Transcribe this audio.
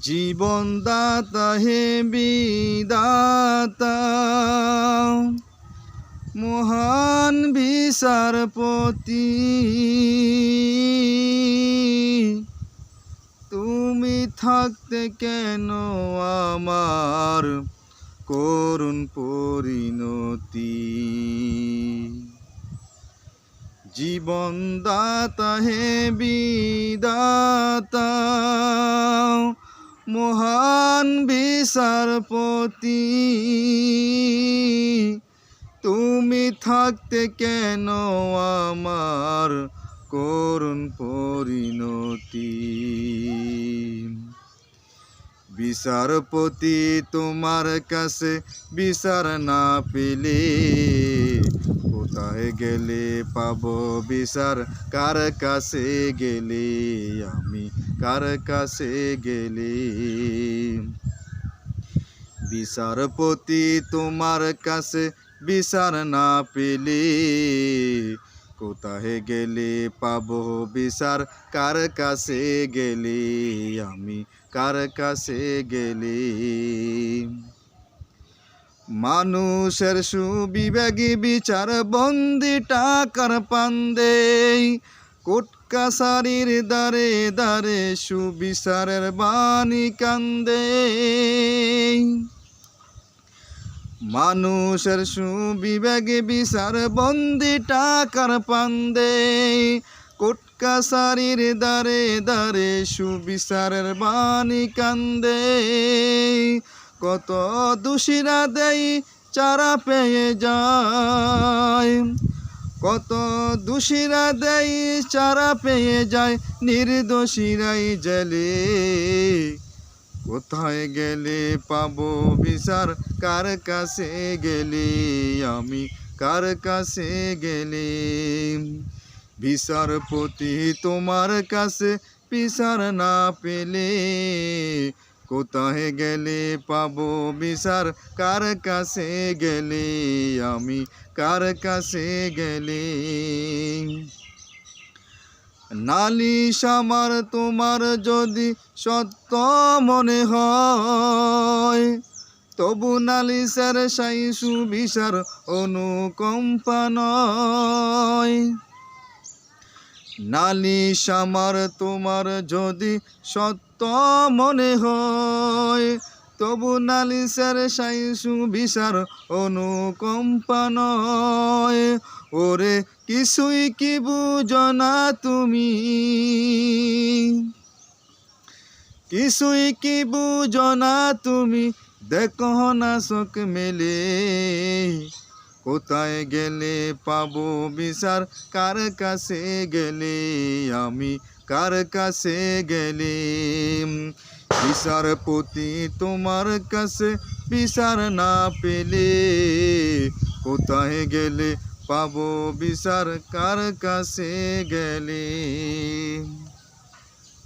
জীবন দাতা হে বিদাতা, মহান বিচারপতি। তুমি থাকতে কেন আমার করুণ পরিণতি? জীবন দাতা হে বিদাতা মহান বিচারপতি তুমি থাকতে কেন আমার করুণ পরিণতি? বিচারপতি তোমার কাছে বিচার না পেলে কোথায় গেলে পাবো বিচার কার কাছে গেলে আমি কার কাছে গেলে বিচারপতি তোমার কাছে বিচার না পেলে কোথায় গেলে পাবো বিচার কার কাছে গেলে আমি কার কাছে গেলে মানুষের সুবিবেগী বিচার বন্দি টাকার পান্দে কোটকাসারির দারে দারে সুবিচারের বাণী কান্দে মানুষের সুবিবেগে বিচার বন্দি টাকার পান্দে কোটকাসারির দারে দারে সুবিচারের বাণী কান্দে কত দোষীরা দেই চারা পেয়ে যায়। কত দোষীরা দেই চারা পেয়ে যায়, নির্দোষীরাই জেলে। কোথায় গেলে পাবো বিচার? কার কাছে গেলে? আমি কার কাছে গেলে? বিচারপতি তোমার কাছে, বিচার না পেলে কোথায় গেলে পাবো বিচার? কার কাছে গেলে আমি? কার কাছে গেলে? নালিশ আমার তোমার যদি সত্য মনে হয়, তবু নালিশের সাই সুবিচার অনুকম্পা নয়। নালিশ আমার তোমার যদি সত্য মনে হয়, তবু নালিশের সাই সুবিচার অনুকম্পা নয়। ওরে, কিছুই কি বুঝো তুমি? কিছুই কি বুঝো তুমি? দেখো না চোখ মেলে। কোথায় গেলে পাবো বিচার? কার কাছে গেলে আমি? কার কাছে গেলে? বিচারপতি তোমার কাছে বিচার না পেলে কোথায় গেলে পাবো বিচার? কার কাছে গেলে?